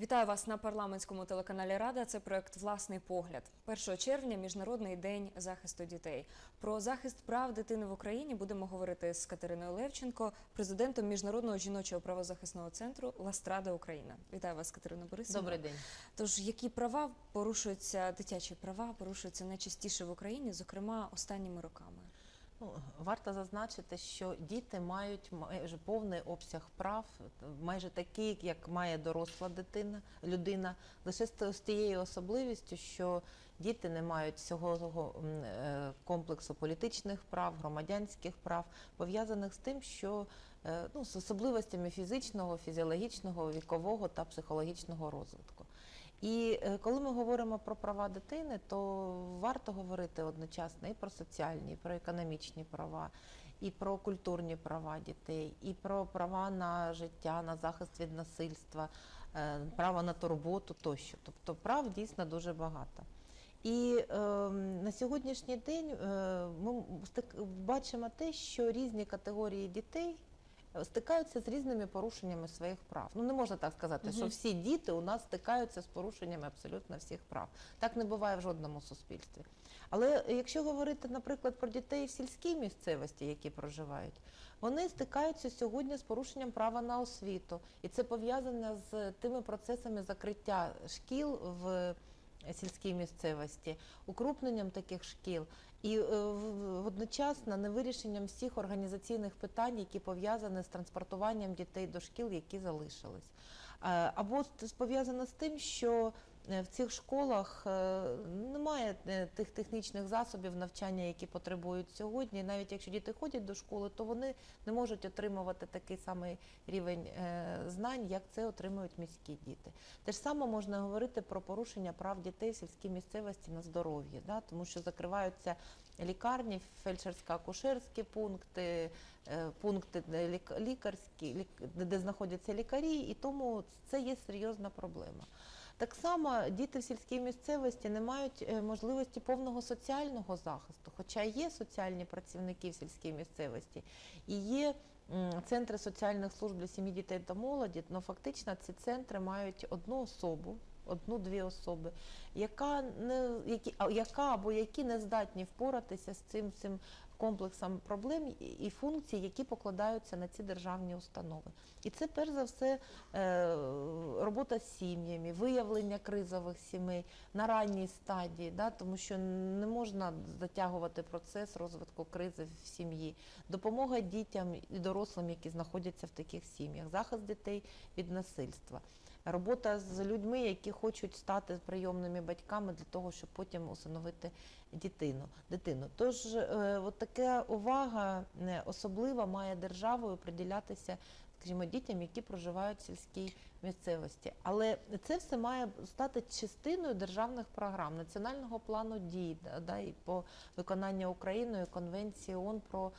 Вітаю вас на парламентському телеканалі Рада. Це проект Власний погляд. 1 червня міжнародний день захисту дітей. Про захист прав дитини в Україні будемо говорити з Катериною Левченко, президентом міжнародного жіночого правозахисного центру Ластрада Україна. Вітаю вас, Катерина Борисовна. Добрий день. Тож які права порушуються, дитячі права порушуються найчастіше в Україні, зокрема останніми роками? Ну, варто зазначити, що діти мають майже повний обсяг прав, майже такий, як має доросла дитина, людина, лише з тією особливістю, що діти не мають всього е, комплексу політичних прав, громадянських прав, пов'язаних з тим, що е, ну, з особливостями фізичного, фізіологічного, вікового та психологічного розвитку. І е, коли ми говоримо про права дитини, то варто говорити одночасно і про соціальні, і про економічні права, і про культурні права дітей, і про права на життя, на захист від насильства, е, право на турботу тощо. Тобто прав дійсно дуже багато. І е, на сьогоднішній день е, ми бачимо те, що різні категорії дітей стикаються з різними порушеннями своїх прав. Ну не можна так сказати, що всі діти у нас стикаються з порушеннями абсолютно всіх прав. Так не буває в жодному суспільстві. Але якщо говорити, наприклад, про дітей в сільській місцевості, які проживають, вони стикаються сьогодні з порушенням права на освіту, і це пов'язане з тими процесами закриття шкіл в сільській місцевості, укрупненням таких шкіл і е, одночасно невирішенням всіх організаційних питань, які пов'язані з транспортуванням дітей до шкіл, які залишились. Е, Або пов'язано з тим, що в цих школах е, немає е, тих технічних засобів навчання, які потребують сьогодні. Навіть якщо діти ходять до школи, то вони не можуть отримувати такий самий рівень е, знань, як це отримують міські діти. Те ж саме можна говорити про порушення прав дітей в сільській місцевості на здоров'я, да? тому що закриваються лікарні, фельдшерсько-акушерські пункти, е, пункти лік- лікарські, лік- де- де знаходяться лікарі, і тому це є серйозна проблема. Так само діти в сільській місцевості не мають е, можливості повного соціального захисту, хоча є соціальні працівники в сільській місцевості і є центри соціальних служб для сім'ї, дітей та молоді, але фактично ці центри мають одну особу, одну-дві особи, яка не які, яка або які не здатні впоратися з цим цим комплексом проблем і- функцій, які покладаються на ці державні установи. І це перш за все е, робота з сім'ями, виявлення кризових сімей на ранній стадії, да, тому що не можна затягувати процес розвитку кризи в сім'ї, допомога дітям і дорослим, які знаходяться в таких сім'ях, захист дітей від насильства. Робота з людьми, які хочуть стати прийомними батьками для того, щоб потім усиновити дитину. дитину. Тож, е, от така увага е, особлива має державою приділятися, скажімо, дітям, які проживають в сільській місцевості. Але це все має стати частиною державних програм, національного плану дій да, і по виконанню Україною конвенції ООН про.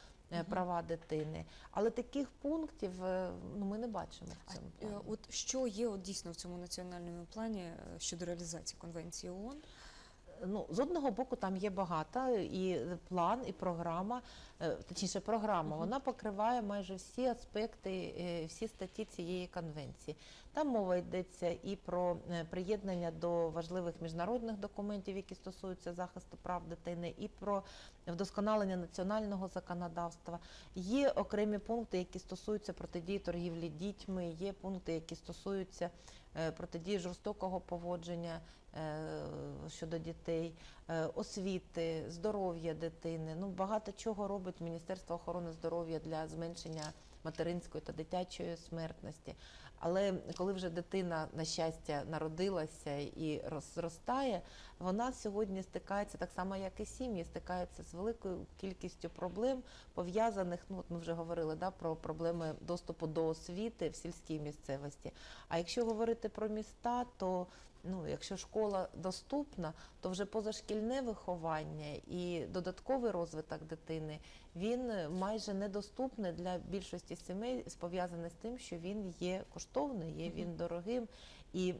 Права дитини. Але таких пунктів е, ну, ми не бачимо в цьому е, плані. От що є от дійсно в цьому національному плані е, щодо реалізації конвенції ООН? Ну, з одного боку, там є багато і план, і програма, е, точніше, програма, вона покриває майже всі аспекти, е, всі статті цієї конвенції. Там мова йдеться і про е, приєднання до важливих міжнародних документів, які стосуються захисту прав дитини, і про вдосконалення національного законодавства. Є окремі пункти, які стосуються протидії торгівлі дітьми, є пункти, які стосуються протидії жорстокого поводження е, щодо дітей, е, освіти, здоров'я дитини. Ну багато чого робить Міністерство охорони здоров'я для зменшення материнської та дитячої смертності. Але коли вже дитина, на щастя, народилася і роз- зростає, вона сьогодні стикається так само, як і сім'ї, стикається з великою кількістю проблем, пов'язаних. Ну ми вже говорили да, про проблеми доступу до освіти в сільській місцевості. А якщо говорити про міста, то ну, якщо школа доступна, то вже позашкільне виховання і додатковий розвиток дитини він майже недоступний для більшості сімей, пов'язаний з тим, що він є коштовний, є він дорогим. І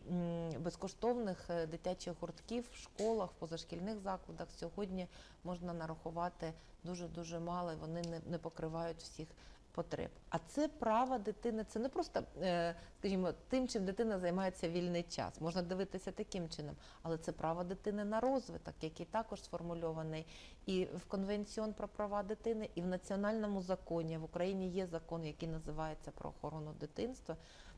безкоштовних е, дитячих гуртків в школах, в позашкільних закладах сьогодні можна нарахувати дуже дуже мало. і Вони не, не покривають всіх потреб. А це право дитини, це не просто, е, скажімо, тим, чим дитина займається вільний час. Можна дивитися таким чином, але це право дитини на розвиток, який також сформульований і в Конвенціон про права дитини, і в національному законі. В Україні є закон, який називається про охорону дитинства.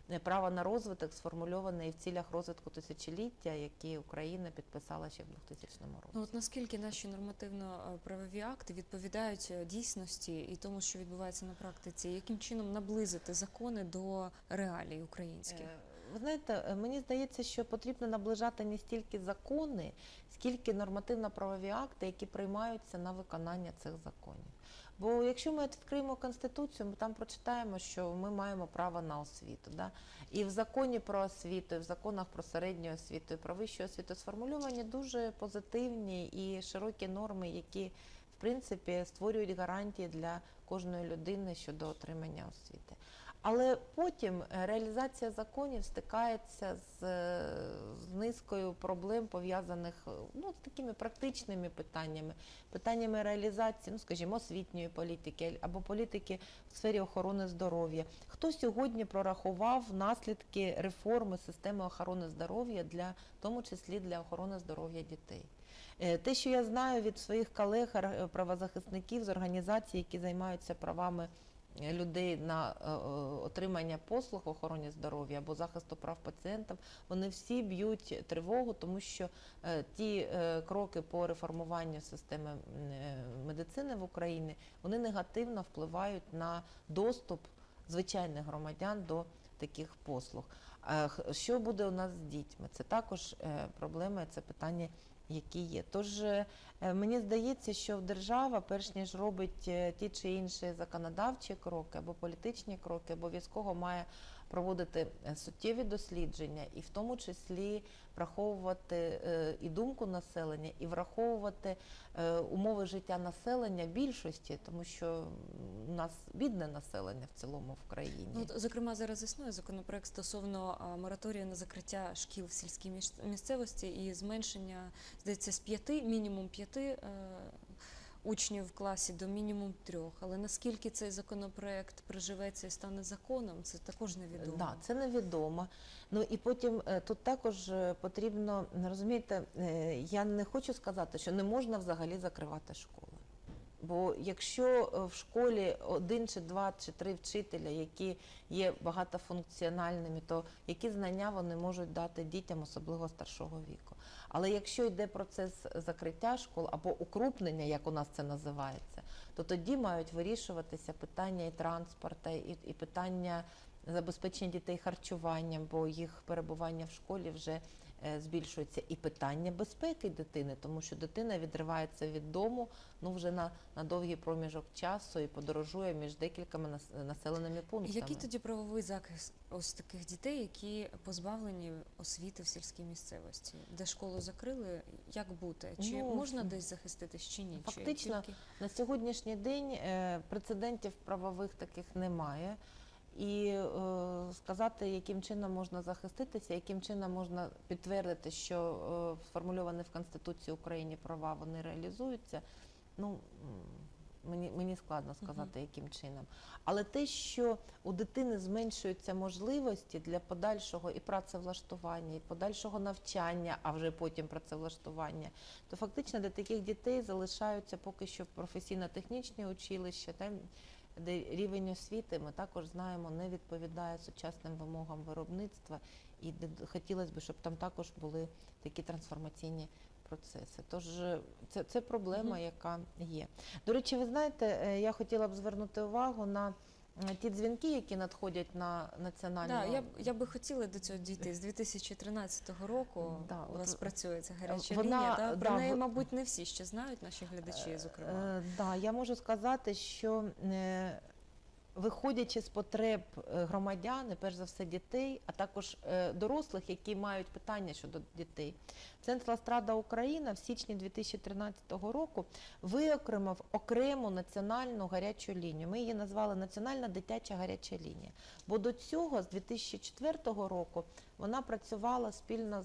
Е, Право на розвиток сформульоване і в цілях розвитку тисячоліття, які Україна підписала ще в 2000 році. Ну от наскільки наші нормативно-правові акти відповідають е, дійсності і тому, що відбувається на практиці, яким чином наблизити закони до реалій українських? Ви знаєте, е, мені здається, що потрібно наближати не стільки закони, скільки нормативно-правові акти, які приймаються на виконання цих законів. Бо якщо ми відкриємо конституцію, ми там прочитаємо, що ми маємо право на освіту. Да? І в законі про освіту, і в законах про середню освіту, і про вищу освіту сформульовані дуже позитивні і широкі норми, які в принципі створюють гарантії для кожної людини щодо отримання освіти. Але потім е, реалізація законів стикається з, е, з низкою проблем, пов'язаних е, ну, з такими практичними питаннями, питаннями реалізації, ну скажімо, освітньої політики або політики в сфері охорони здоров'я. Хто сьогодні прорахував наслідки реформи системи охорони здоров'я для в тому числі для охорони здоров'я дітей? Те, що я знаю від своїх колег правозахисників з організацій, які займаються правами людей на е, е, отримання послуг в охороні здоров'я або захисту прав пацієнтів, вони всі б'ють тривогу, тому що е, ті кроки по реформуванню системи медицини в Україні вони негативно впливають на доступ звичайних громадян до таких послуг. Е, Що буде у нас з дітьми? Це також е, проблема, це питання, які є. Тож е, мені здається, що держава, перш ніж робить е, ті чи інші законодавчі кроки або політичні кроки, обов'язково має проводити е, суттєві дослідження, і в тому числі враховувати е, і думку населення, і враховувати е, умови життя населення більшості, тому що у нас бідне населення в цілому в країні. Ну, от, зокрема, зараз існує законопроект стосовно мораторію на закриття шкіл в сільській міс- місцевості і зменшення, здається, з п'яти, мінімум п'яти учнів в класі до мінімум трьох. Але наскільки цей законопроект приживеться і стане законом, це також невідомо. Да, це невідомо. Ну і потім е, тут також е, потрібно розумієте, е, я не хочу сказати, що не можна взагалі закривати школи. Бо якщо в школі один чи два чи три вчителя, які є багатофункціональними, то які знання вони можуть дати дітям, особливо старшого віку. Але якщо йде процес закриття школ або укрупнення, як у нас це називається, то тоді мають вирішуватися питання і транспорту, і, і питання забезпечення дітей харчуванням, бо їх перебування в школі вже збільшується, і питання безпеки дитини, тому що дитина відривається від дому ну вже на, на довгий проміжок часу і подорожує між декількома населеними пунктами. Який тоді правовий захист ось таких дітей, які позбавлені освіти в сільській місцевості, де школу закрили? Як бути? Чи Ну, можна десь захиститись, чи ні? Чи фактично, тільки- На сьогоднішній день е, прецедентів правових таких немає. І е, сказати, яким чином можна захиститися, яким чином можна підтвердити, що е, сформульовані в Конституції України права вони реалізуються, ну мені, мені складно сказати, яким чином. Але те, що у дитини зменшуються можливості для подальшого і працевлаштування, і подальшого навчання, а вже потім працевлаштування, то фактично для таких дітей залишаються поки що професійно-технічні училища, там, де рівень освіти, ми також знаємо, не відповідає сучасним вимогам виробництва, і де хотілося б, щоб там також були такі трансформаційні процеси. Тож е, це, це проблема, яка є. До речі, ви знаєте, е, я хотіла б звернути увагу на ті дзвінки, які надходять на національну Да, я, б- я би хотіла до цього дійти. З 2013 року Да, у от вас в- працює ця гаряча вона, лінія. Да? Про да, неї, в- мабуть, не всі ще знають, наші глядачі, зокрема. Е, да, я можу сказати, що е, виходячи з потреб е, громадян, і перш за все дітей, а також е, дорослих, які мають питання щодо дітей, Центр Ластрада Україна в січні 2013 року виокремив окрему національну гарячу лінію. Ми її назвали Національна дитяча гаряча лінія. Бо до цього, з 2004 року, вона працювала спільно е,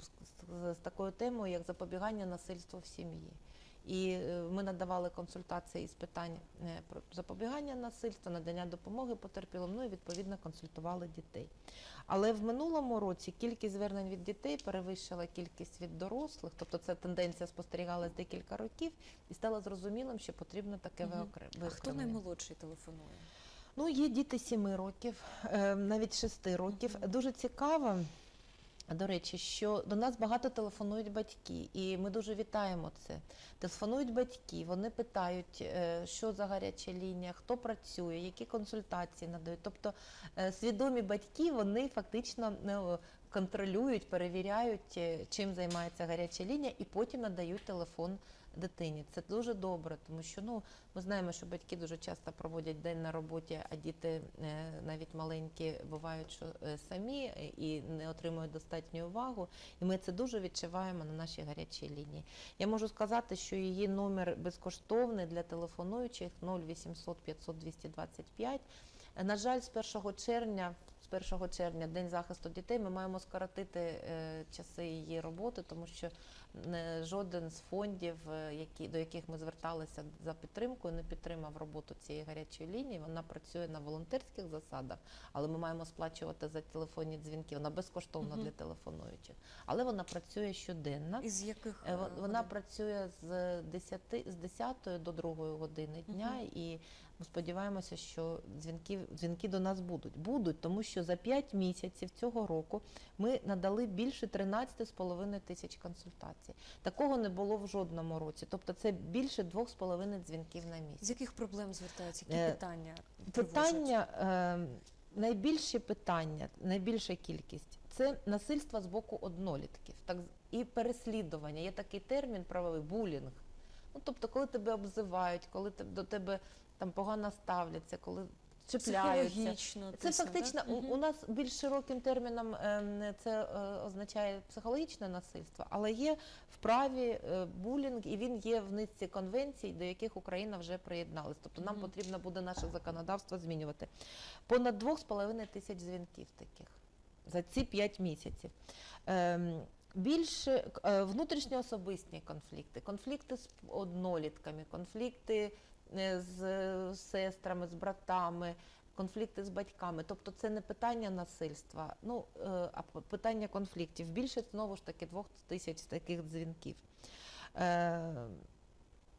з, з- з такою темою, як запобігання насильству в сім'ї. І е, ми надавали консультації з питань е, запобігання насильства, надання допомоги потерпілим, ну і відповідно консультували дітей. Але в минулому році кількість звернень від дітей перевищила кількість від дорослих, тобто ця тенденція спостерігалась декілька років, і стало зрозумілим, що потрібно таке Мгм. виокре- А хто наймолодший телефонує? Ну, є діти 7 років, е, навіть 6 років. Дуже цікаво. До речі, що до нас багато телефонують батьки, і ми дуже вітаємо це. Телефонують батьки, вони питають, е, що за гаряча лінія, хто працює, які консультації надають. Тобто е, свідомі батьки вони фактично ну, контролюють, перевіряють, е, чим займається гаряча лінія, і потім надають телефон дитині. Це дуже добре, тому що ну ми знаємо, що батьки дуже часто проводять день на роботі, а діти е, навіть маленькі бувають, що е, самі і не отримують достатню увагу. І ми це дуже відчуваємо на нашій гарячій лінії. Я можу сказати, що її номер безкоштовний для телефонуючих 0800 500 225. Е, На жаль, з 1 червня. З 1 червня, День захисту дітей, ми маємо скоротити е, часи її роботи, тому що не жоден з фондів, е, які до яких ми зверталися за підтримкою, не підтримав роботу цієї гарячої лінії. Вона працює на волонтерських засадах, але ми маємо сплачувати за телефонні дзвінки. Вона безкоштовна Мгм. для телефонуючих, але вона працює щоденно. Із яких Е, вон- Вона годин? працює з 10, з 10 до 2 години дня, Мгм. і ми сподіваємося, що дзвінки, дзвінки до нас будуть. Будуть, тому що за 5 місяців цього року ми надали більше 13,5 тисяч консультацій. Такого не було в жодному році. Тобто це більше 2,5 дзвінків на місяць. З яких проблем звертаються? Які Е, питання? Питання, е, найбільші питання, найбільша кількість це насильство з боку однолітків, так і переслідування. Є такий термін правовий булінг. Ну тобто, коли тебе обзивають, коли до тебе там погано ставляться, коли чіпляються. Це фактично у, у нас більш широким терміном ем, це е, означає психологічне насильство, але є в праві е, булінг, і він є в низці конвенцій, до яких Україна вже приєдналась. Тобто нам потрібно буде наше законодавство змінювати. Понад 2,5 тисяч дзвінків таких за ці 5 місяців. Ем, е, внутрішньоособисні конфлікти, конфлікти з однолітками, конфлікти е, з е, сестрами, з братами, конфлікти з батьками. Тобто це не питання насильства, ну е, а питання конфліктів. Більше знову ж таки двох тисяч таких дзвінків. Е,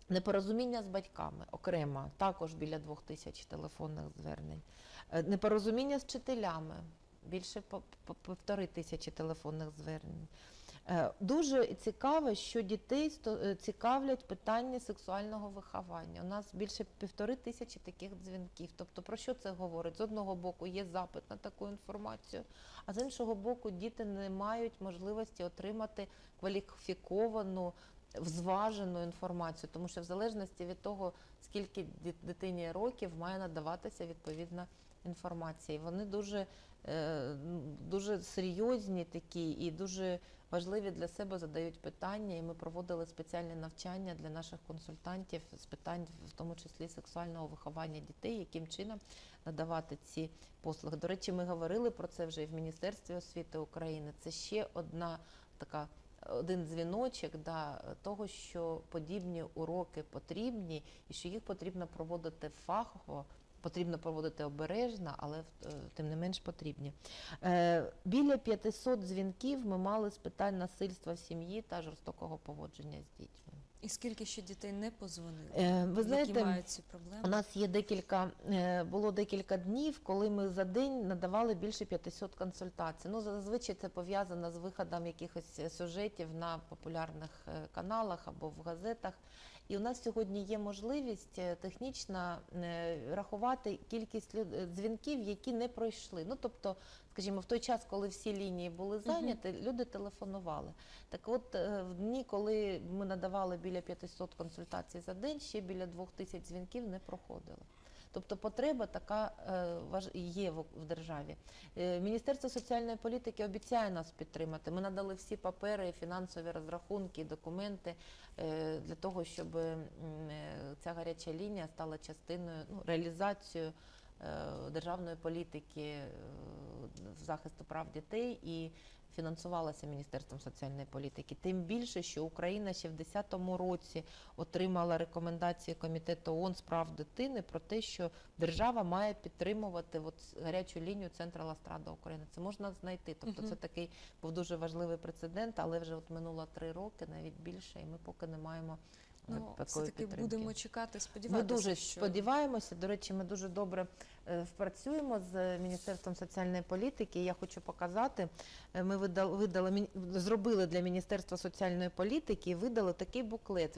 Непорозуміння з батьками окремо, також біля двох тисяч телефонних звернень. Е, Непорозуміння з вчителями більше півтори тисячі телефонних звернень. Е, Дуже цікаво, що дітей е, цікавлять питання сексуального виховання. У нас більше півтори тисячі таких дзвінків. Тобто, про що це говорить? З одного боку є запит на таку інформацію, а з іншого боку, діти не мають можливості отримати кваліфіковану, зважену інформацію, тому що в залежності від того, скільки дитині років, має надаватися відповідна інформація. І Вони дуже, е, дуже серйозні такі і дуже важливі для себе задають питання. І ми проводили спеціальне навчання для наших консультантів з питань, в тому числі сексуального виховання дітей, яким чином надавати ці послуги. До речі, ми говорили про це вже і в Міністерстві освіти України. Це ще одна така. Один дзвіночок да, того, що подібні уроки потрібні, і що їх потрібно проводити фахово, потрібно проводити обережно, але е, тим не менш потрібні. Е, біля 500 дзвінків ми мали з питань насильства в сім'ї та жорстокого поводження з дітьми. І скільки ще дітей не позвонили? Е, ви знаєте, які мають ці проблеми? у нас є декілька, е, було декілька днів, коли ми за день надавали більше 500 консультацій. Ну, зазвичай це пов'язано з виходом якихось е, сюжетів на популярних е, каналах або в газетах. І у нас сьогодні є можливість технічно рахувати кількість дзвінків, які не пройшли. Ну, тобто, скажімо, в той час, коли всі лінії були зайняті, люди телефонували. Так от, е, в дні, коли ми надавали біля 500 консультацій за день, ще біля 2000 дзвінків не проходило. Тобто потреба така е, є в, державі. Е, Міністерство соціальної політики обіцяє нас підтримати. Ми надали всі папери, фінансові розрахунки, документи для того, щоб ця гаряча лінія стала частиною ну, реалізацією державної політики е, в захисту прав дітей і фінансувалася Міністерством соціальної політики. Тим більше, що Україна ще в 2010 році отримала рекомендації Комітету ООН з прав дитини про те, що держава має підтримувати от гарячу лінію Центра Ластрада України. Це можна знайти. Тобто, це такий був дуже важливий прецедент, але вже от минуло три роки, навіть більше, і ми поки не маємо е, Ну, все-таки підтримки. будемо чекати, Ми сподіватися. дуже що... сподіваємося. До речі, ми дуже добре е, впрацюємо з Міністерством соціальної політики. Я хочу показати. е, Ми видали, видали зробили для Міністерства соціальної політики і видали такий буклет.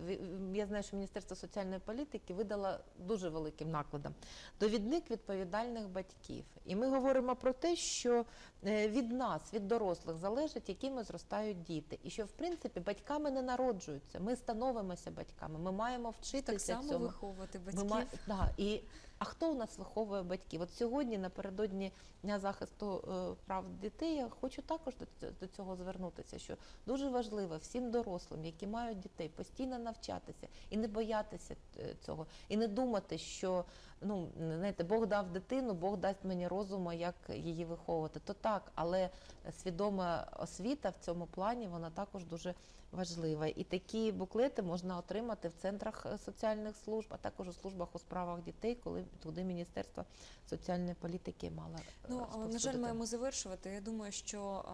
Я знаю, що Міністерство соціальної політики видало дуже великим накладом. Довідник відповідальних батьків. І ми говоримо про те, що е, від нас, від дорослих, залежить, якими зростають діти, і що в принципі батьками не народжуються. Ми становимося батьками. Ми маємо вчитися так само цьому. виховувати батьків. ма- да, і, а хто у нас виховує батьків? От сьогодні, напередодні Дня захисту е, прав дітей, я хочу також до, цього звернутися, що дуже важливо всім дорослим, які мають дітей, постійно навчатися і не боятися е, цього, і не думати, що ну знаєте, Бог дав дитину, Бог дасть мені розуму, як її виховувати. То так, але свідома освіта в цьому плані вона також дуже важлива. І такі буклети можна отримати в центрах е, соціальних служб, а також у службах у справах дітей, коли туди Міністерство соціальної політики мало. е, Ну, але, на жаль, маємо завершувати. Я думаю, що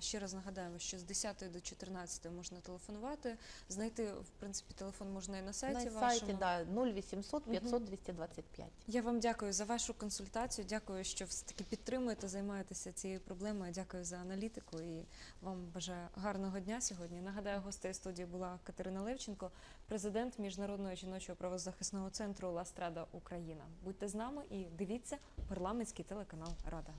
ще раз нагадаємо, що з 10 до 14 можна телефонувати. Знайти, в принципі, телефон можна і на сайті на вашому. сайті да, 0800 Мгм. 500 225. Я вам дякую за вашу консультацію. Дякую, що все таки підтримуєте, займаєтеся цією проблемою. Дякую за аналітику і вам бажаю гарного дня сьогодні. Нагадаю, гостею студії була Катерина Левченко, президент міжнародного жіночого правозахисного центру Ластрада Україна. Будьте з нами і дивіться парламентський телеканал Рада.